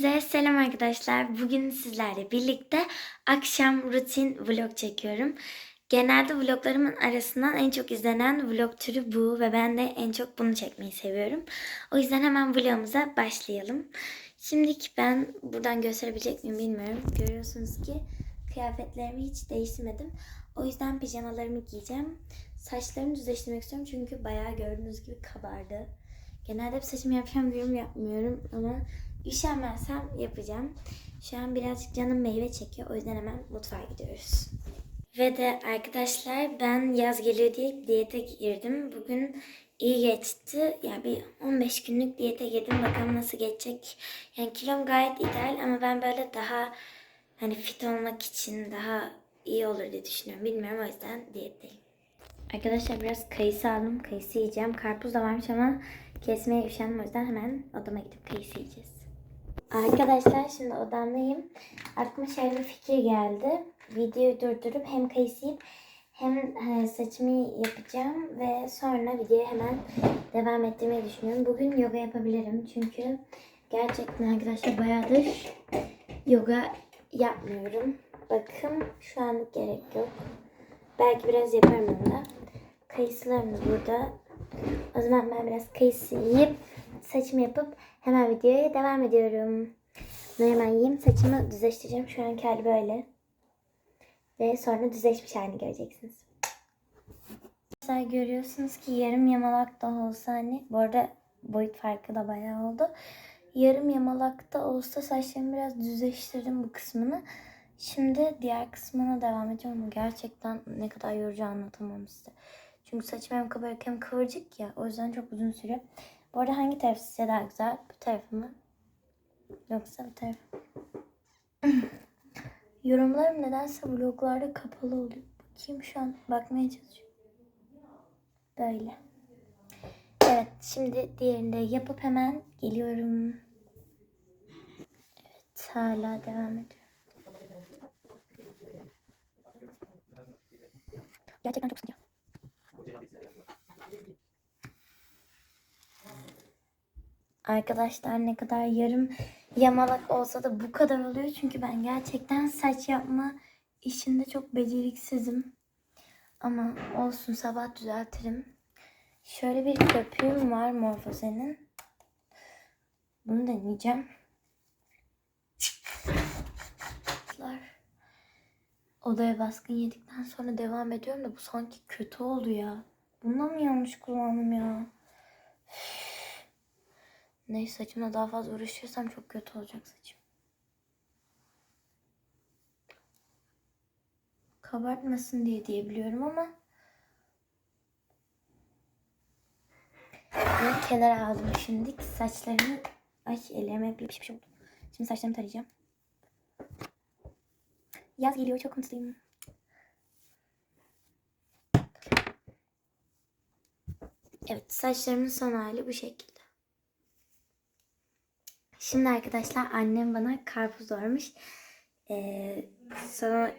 Hepinize selam arkadaşlar. Bugün sizlerle birlikte akşam rutin vlog çekiyorum. Genelde vloglarımın arasından en çok izlenen vlog türü bu ve ben de en çok bunu çekmeyi seviyorum. O yüzden hemen vlogumuza başlayalım. Şimdiki ben buradan gösterebilecek miyim bilmiyorum. Görüyorsunuz ki kıyafetlerimi hiç değiştirmedim. O yüzden pijamalarımı giyeceğim. Saçlarımı düzleştirmek istiyorum çünkü bayağı gördüğünüz gibi kabardı. Genelde hep saçımı yapacağım diyorum yapmıyorum ama üşenmezsem yapacağım. Şu an birazcık canım meyve çekiyor o yüzden hemen mutfağa gidiyoruz. Ve de arkadaşlar ben yaz geliyor diye diyete girdim. Bugün iyi geçti. Yani bir 15 günlük diyete girdim. Bakalım nasıl geçecek. Yani kilom gayet ideal ama ben böyle daha hani fit olmak için daha iyi olur diye düşünüyorum. Bilmiyorum o yüzden diyetteyim. Arkadaşlar biraz kayısı aldım. Kayısı yiyeceğim. Karpuz da varmış ama kesmeye üşendim. O yüzden hemen odama gidip kayısı yiyeceğiz. Arkadaşlar şimdi odamdayım. Aklıma şöyle bir fikir geldi. Videoyu durdurup hem kayısı yiyip hem e, saçımı yapacağım ve sonra videoyu hemen devam ettirmeyi düşünüyorum. Bugün yoga yapabilirim çünkü gerçekten arkadaşlar bayağıdır yoga yapmıyorum. Bakın şu anlık gerek yok. Belki biraz yaparım onu da. Kayısılarım da burada. O zaman ben biraz kayısı yiyip saçımı yapıp hemen videoya devam ediyorum. Bunu hemen yiyeyim. Saçımı düzleştireceğim. Şu anki hali böyle. Ve sonra düzleşmiş halini göreceksiniz. Arkadaşlar görüyorsunuz ki yarım yamalak da olsa hani bu arada boyut farkı da bayağı oldu. Yarım yamalak da olsa saçlarımı biraz düzleştirdim bu kısmını. Şimdi diğer kısmına devam edeceğim ama gerçekten ne kadar yorucu anlatamam size. Çünkü saçım hem kabarık hem kıvırcık ya. O yüzden çok uzun sürüyor. Bu arada hangi taraf size daha güzel? Bu tarafı mı? Yoksa bu taraf Yorumlarım nedense vloglarda kapalı oluyor. Bakayım şu an bakmaya çalışıyorum. Böyle. Evet şimdi diğerini de yapıp hemen geliyorum. Evet hala devam ediyor. Gerçekten çok sıkıntı. Arkadaşlar ne kadar yarım yamalak olsa da bu kadar oluyor. Çünkü ben gerçekten saç yapma işinde çok beceriksizim. Ama olsun sabah düzeltirim. Şöyle bir köpüğüm var Morfose'nin. Bunu deneyeceğim. Odaya baskın yedikten sonra devam ediyorum da bu sanki kötü oldu ya. Bundan mı yanlış kullandım ya? Neyse saçımla daha fazla uğraşırsam çok kötü olacak saçım. Kabartmasın diye diyebiliyorum ama ben kenara aldım şimdi saçlarımı ay elime şey oldu. Şimdi saçlarımı tarayacağım. Yaz geliyor çok mutluyum. Evet saçlarımın son hali bu şekilde. Şimdi arkadaşlar annem bana karpuz doğramış. Ee, sonra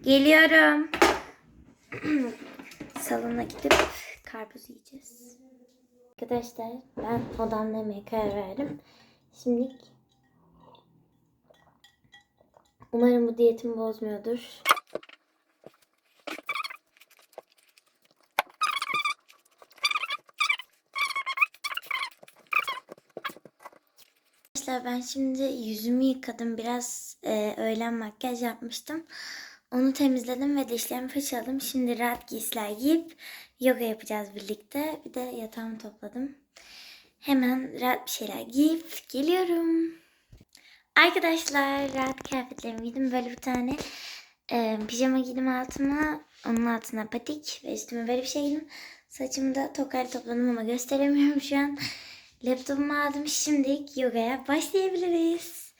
geliyorum. Salona gidip karpuz yiyeceğiz. Arkadaşlar ben odamda yemeye karar verdim. Şimdi umarım bu diyetimi bozmuyordur. Arkadaşlar ben şimdi yüzümü yıkadım. Biraz e, öğlen makyaj yapmıştım. Onu temizledim ve dişlerimi fırçaladım. Şimdi rahat giysiler giyip yoga yapacağız birlikte. Bir de yatağımı topladım. Hemen rahat bir şeyler giyip geliyorum. Arkadaşlar rahat kıyafetlerimi giydim. Böyle bir tane e, pijama giydim altıma. Onun altına patik ve üstüme böyle bir şey giydim. Saçımı da tokayla topladım ama gösteremiyorum şu an. Laptopumu aldım. Şimdi yogaya başlayabiliriz.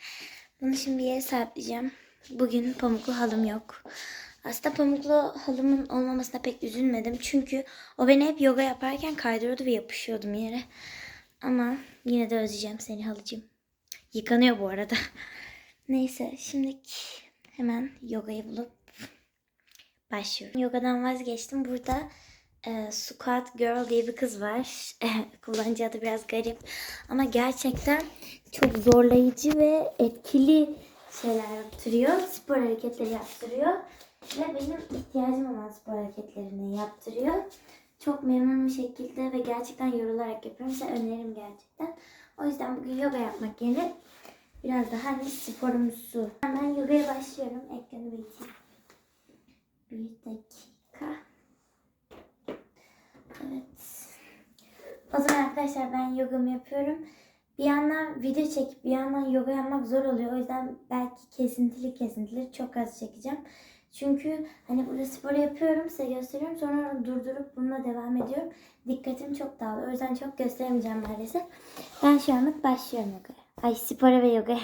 Bunu şimdi bir yere sabitleyeceğim. Bugün pamuklu halım yok. Aslında pamuklu halımın olmamasına pek üzülmedim. Çünkü o beni hep yoga yaparken kaydırıyordu ve yapışıyordum yere. Ama yine de özleyeceğim seni halıcığım. Yıkanıyor bu arada. Neyse şimdi hemen yogayı bulup başlıyorum. Yogadan vazgeçtim. Burada e, Squat Girl diye bir kız var. Kullanıcı adı biraz garip. Ama gerçekten çok zorlayıcı ve etkili şeyler yaptırıyor. Spor hareketleri yaptırıyor. Ve benim ihtiyacım olan spor hareketlerini yaptırıyor. Çok memnun bir şekilde ve gerçekten yorularak yapıyorum. Size öneririm gerçekten. O yüzden bugün yoga yapmak yerine biraz daha hani sporumsu. Hemen yogaya başlıyorum. Ekranı büyüteyim. Bir dakika. Evet. O zaman arkadaşlar ben yogamı yapıyorum. Bir yandan video çekip bir yandan yoga yapmak zor oluyor. O yüzden belki kesintili kesintili çok az çekeceğim. Çünkü hani burada spor yapıyorum size gösteriyorum. Sonra onu durdurup bununla devam ediyorum. Dikkatim çok dağılıyor. O yüzden çok gösteremeyeceğim maalesef. Ben şu anlık başlıyorum yogaya. Ay spora ve yogaya.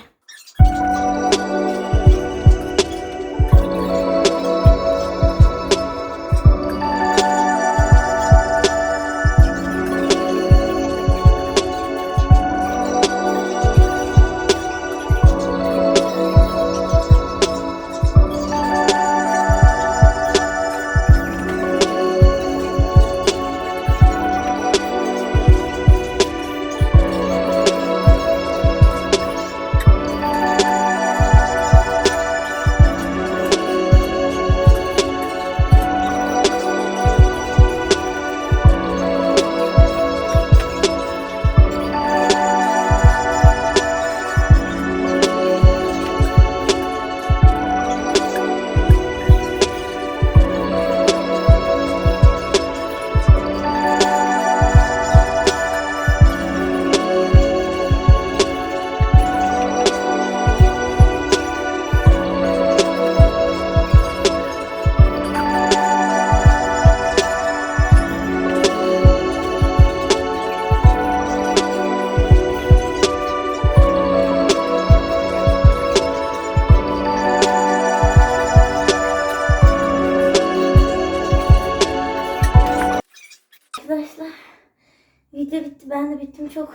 Çok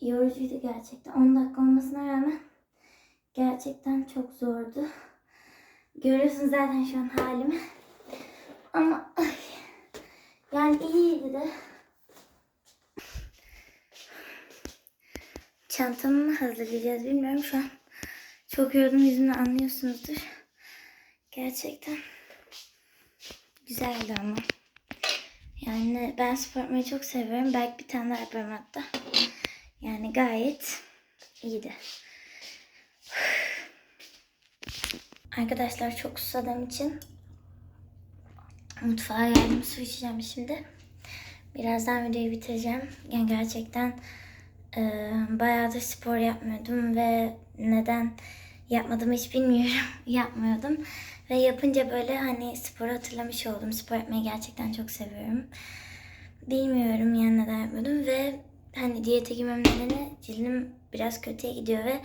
yorucuydu gerçekten. 10 dakika olmasına rağmen gerçekten çok zordu. Görüyorsunuz zaten şu an halimi. Ama ay, yani iyiydi de. Çantamı mı hazırlayacağız bilmiyorum şu an. Çok yoruldum yüzümden anlıyorsunuzdur. Gerçekten güzeldi ama. Yani ben spor yapmayı çok seviyorum. Belki bir tane daha yaparım hatta. Yani gayet iyiydi. Arkadaşlar çok susadığım için mutfağa geldim su içeceğim şimdi. Birazdan videoyu bitireceğim. Yani gerçekten e, bayağıdır spor yapmıyordum ve neden yapmadığımı hiç bilmiyorum. Yapmıyordum. Ve yapınca böyle hani sporu hatırlamış oldum. Spor yapmayı gerçekten çok seviyorum. Bilmiyorum yani neden yapmıyordum ve hani diyete girmem nedeni cildim biraz kötüye gidiyor ve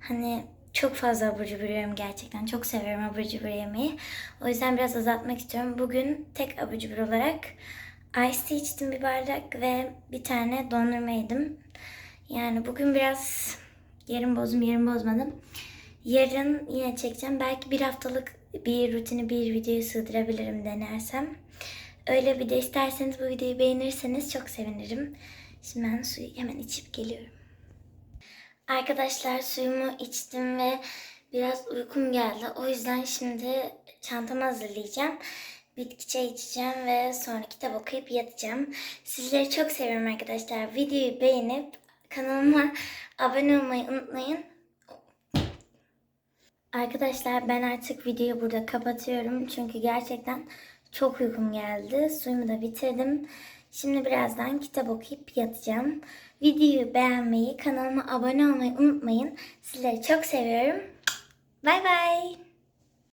hani çok fazla abur cubur yiyorum gerçekten. Çok seviyorum abur cubur yemeyi. O yüzden biraz azaltmak istiyorum. Bugün tek abur cubur olarak ice tea içtim bir bardak ve bir tane dondurma yedim. Yani bugün biraz yarın bozdum yarın bozmadım. Yarın yine çekeceğim. Belki bir haftalık bir rutini bir videoya sığdırabilirim denersem. Öyle video isterseniz bu videoyu beğenirseniz çok sevinirim. Şimdi ben suyu hemen içip geliyorum. Arkadaşlar suyumu içtim ve biraz uykum geldi. O yüzden şimdi çantamı hazırlayacağım. Bitki çay içeceğim ve sonra kitap okuyup yatacağım. Sizleri çok seviyorum arkadaşlar. Videoyu beğenip kanalıma abone olmayı unutmayın. Arkadaşlar ben artık videoyu burada kapatıyorum. Çünkü gerçekten çok uykum geldi. Suyumu da bitirdim. Şimdi birazdan kitap okuyup yatacağım. Videoyu beğenmeyi, kanalıma abone olmayı unutmayın. Sizleri çok seviyorum. Bay bay.